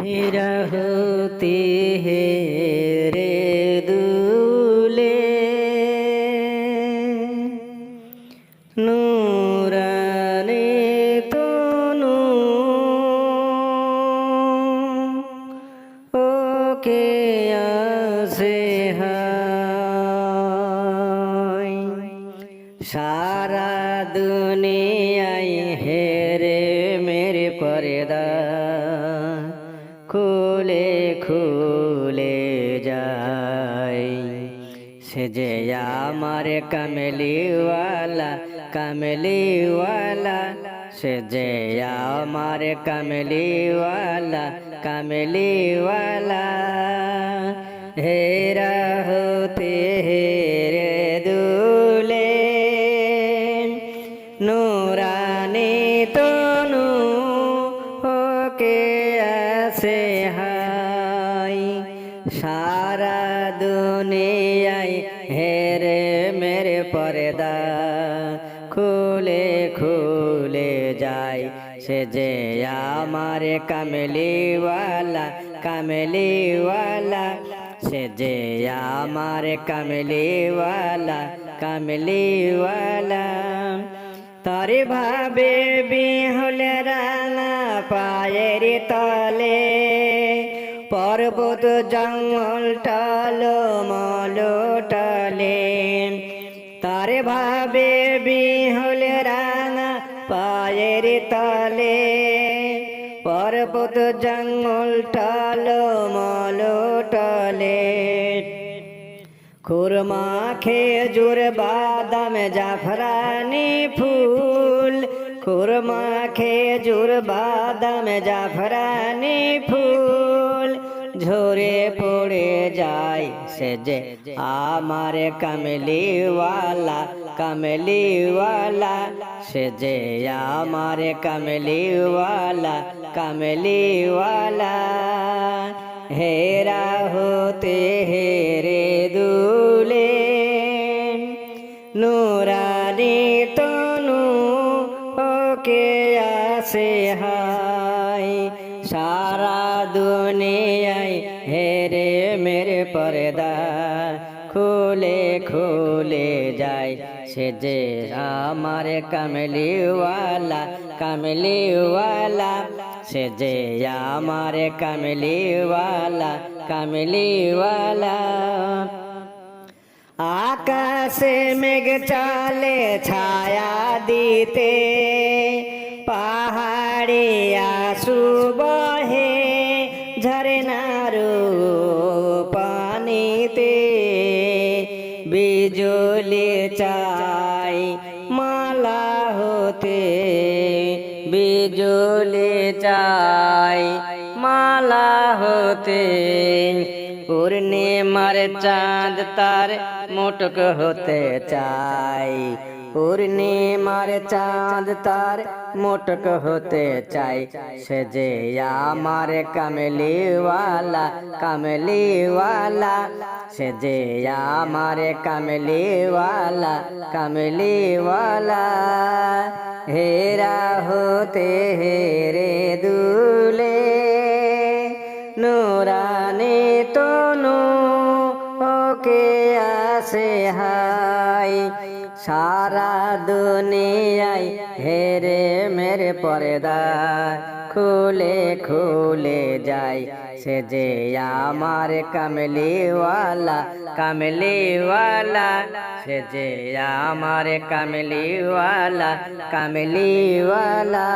হেরা হতে হে রে দুলে নুরানে তনু ওকে আসে হায় সারা দুনিয়ায় হেরে মেরে পরেদা খুলে খুলে যায় সে যে আমার কামলিওয়ালা কামলিওয়ালা। সে যে আমার কামলিওয়ালা কামলিওয়ালা। হেরা হতে হেরে দুলে, নুরানি তনু, ওকে সারা দুনিয়ায় হেরে মেরে পর্দা খুলে খুলে যায়। সে যে আমার কামলিওয়ালা কামলিওয়ালা। সে যে আমার কামলিওয়ালা কামলিওয়ালা। তারে ভাবে বিহলে রানা পায়ের তলে পর্বত জঙ্গল টাল মল টলে। তার ভাবে বিহলে রানা পায়ের তলে। পর্বত জঙ্গল টাল মল টলে। খুরমা, খেজুর, বাদাম, জাফরানি ফুল। খুরমা, খেজুর, বাদাম, জাফরানি ফুল। ঝরে পড়ে যায়। সে যে আমার কামলিওয়ালা কামলিওয়ালা। সে যে আমার কামলিওয়ালা কামলিওয়ালা। হেরা হতে হেরে দুলে, নুরানি তনু, ওকে আসে দুনিয়ায় হেরে মেরে পর্দা খুলে খুলে যায় সে যে আমার কামলিওয়ালা কামলিওয়ালা সে যে আমার কামলিওয়ালা কামলিওয়ালা আকাশে মেঘ চালে ছায়া দিতে পাহাড়ে পানিতে বিজলি চাই, মালা হতে বিজলি চাই, মালা হতে। পূর্ণিমার চাঁদ তার মোটক হতে চাই পূর্ণিমার চাঁদ তার মোটক হতে চাই। সে যে আমার কামলিওয়ালা কামলিওয়ালা। সে যে আমার কামলিওয়ালা কামলিওয়ালা। হেরা হতে হেরে দুলে, নুরানি তনু, ওকে আসে হাই সারা দুনিয়ায় হেরে মেরে পর্দা খুলে খুলে যায় সে যে আমার কামলিওয়ালা কামলিওয়ালা। সে যে আমার কামলিওয়ালা কামলিওয়ালা।